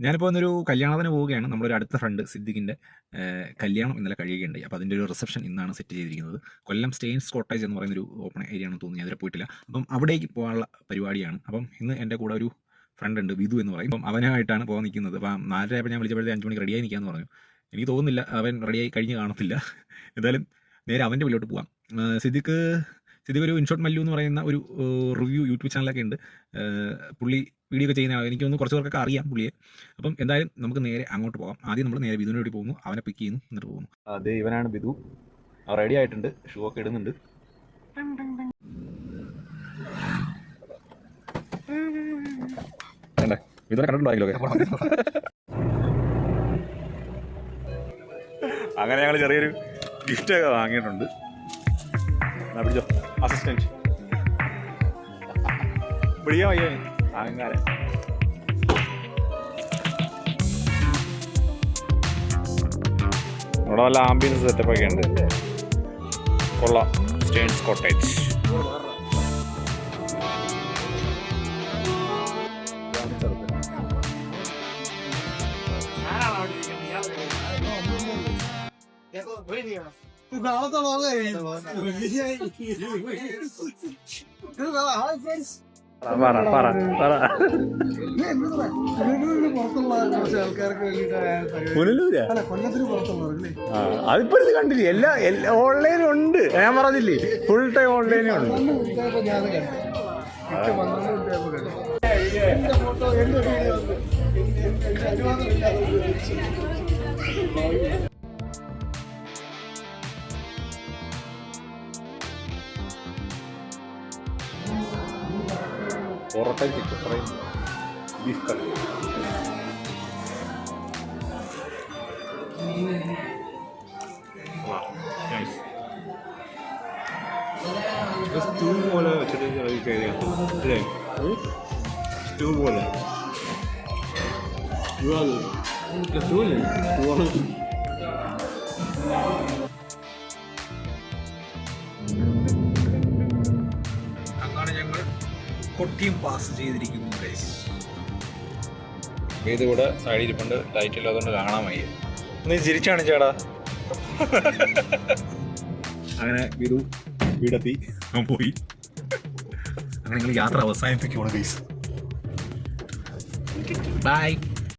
ഞാനിപ്പോൾ ഇന്നൊരു കല്യാണത്തിന് പോവുകയാണ്. നമ്മുടെ ഒരു അടുത്ത ഫ്രണ്ട് സിദ്ദിഖിന്റെ കല്യാണം ഇന്നലെ കഴിയുകയുണ്ടായി. അപ്പോൾ അതിന്റെ ഒരു റിസപ്ഷൻ ഇന്നാണ് സെറ്റ് ചെയ്തിരിക്കുന്നത്. കൊല്ലം സ്റ്റെയിൻസ് കോട്ടേജ് എന്ന് പറയുന്ന ഒരു ഓപ്പൺ ഏരിയ ആണെന്ന് തോന്നുന്നു. ഞാൻ അതിൽ പോയിട്ടില്ല. അപ്പം അവിടേക്ക് പോകാനുള്ള പരിപാടിയാണ്. അപ്പം ഇന്ന് എന്റെ കൂടെ ഒരു ഫ്രണ്ട് ഉണ്ട് വിധു എന്ന് പറയും. അപ്പം അവനായിട്ടാണ് പോകാൻ നിൽക്കുന്നത്. അപ്പം നാലരയപ്പോൾ ഞാൻ വിളിച്ചപ്പോഴത്തെ അഞ്ച് മണിക്ക് റെഡിയായി നിൽക്കാമെന്ന് പറഞ്ഞു. എനിക്ക് തോന്നുന്നില്ല അവൻ റെഡിയായി കഴിഞ്ഞ് കാണത്തില്ല. എന്തായാലും നേരെ അവന്റെ വീട്ടിലോട്ട് പോകാം സിദ്ദിഖ് സിദ്ദിഖ് ഒരു ഇൻഷോട്ട് മല്ലു എന്ന് പറയുന്ന ഒരു റിവ്യൂ യൂട്യൂബ് ചാനലൊക്കെ ഉണ്ട്. പുള്ളി വീഡിയോ ഒക്കെ ചെയ്യുന്ന എനിക്ക് തോന്നുന്നു കുറച്ച് പേർക്കൊക്കെ അറിയാം പുള്ളിയെ. അപ്പം എന്തായാലും നമുക്ക് നേരെ അങ്ങോട്ട് പോകാം. ആദ്യം നമ്മൾ നേരെ ബിദുവിന് വേണ്ടി പോകുന്നു. അവനെ പിക്ക് ചെയ്യുന്നു. എന്നിട്ട് പോകുന്നു. അതെ ഇവനാണ് ബിദു റെഡി ആയിട്ടുണ്ട്. ഷൂ ഒക്കെ ഇടുന്നുണ്ട്. ബിദുവിനെ അങ്ങനെ ഞങ്ങൾ ചെറിയൊരു ഗിഫ്റ്റ് ഒക്കെ വാങ്ങിയിട്ടുണ്ട്. എന്നാ പിടിച്ചോ അസിസ്റ്റന്റ് പിടിക്കാൻ വയ്യ നമ്മുടെ ഇവിടെ വല്ല ആംബിയൻസ് സെറ്റപ്പ് ഒക്കെ ഉണ്ട് കൊള്ളാം സ്റ്റേൺസ് കോട്ടേജ് പറ പറ പറ അതിപ്പോ ഇത് കണ്ടില്ലേ? എല്ലാ ഓൺലൈനും ഉണ്ട്. ഞാൻ പറഞ്ഞില്ലേ? ഫുൾ ടൈം ഓൺലൈനും ഉണ്ട്. ഞാൻ പൊറോട്ടയും ചിക്കൻ ഫ്രൈയും ബീഫ് കറി സ്റ്റൂ പോലെ വെച്ചിട്ട് കഴിക്കാം അല്ലേ? സ്റ്റൂ പോലെ. സ്റ്റൂ അല്ലേ അങ്ങനെ ഞങ്ങൾ കൊട്ടിയം പാസ് ചെയ്തിരിക്കുന്നു ഇത് ഇവിടെ സൈഡിൽ ഇരിപ്പുണ്ട്. ലൈറ്റ് ഇല്ലാത്തതുകൊണ്ട് കാണാൻ വയ്യ. നീ ചിരിച്ചാണ് ചേടാ അങ്ങനെ വിധു വീടെത്തി. പോയി. അങ്ങനെ നിങ്ങൾ യാത്ര അവസാനിപ്പിക്കുവാണ് ഗൈസ് ബൈ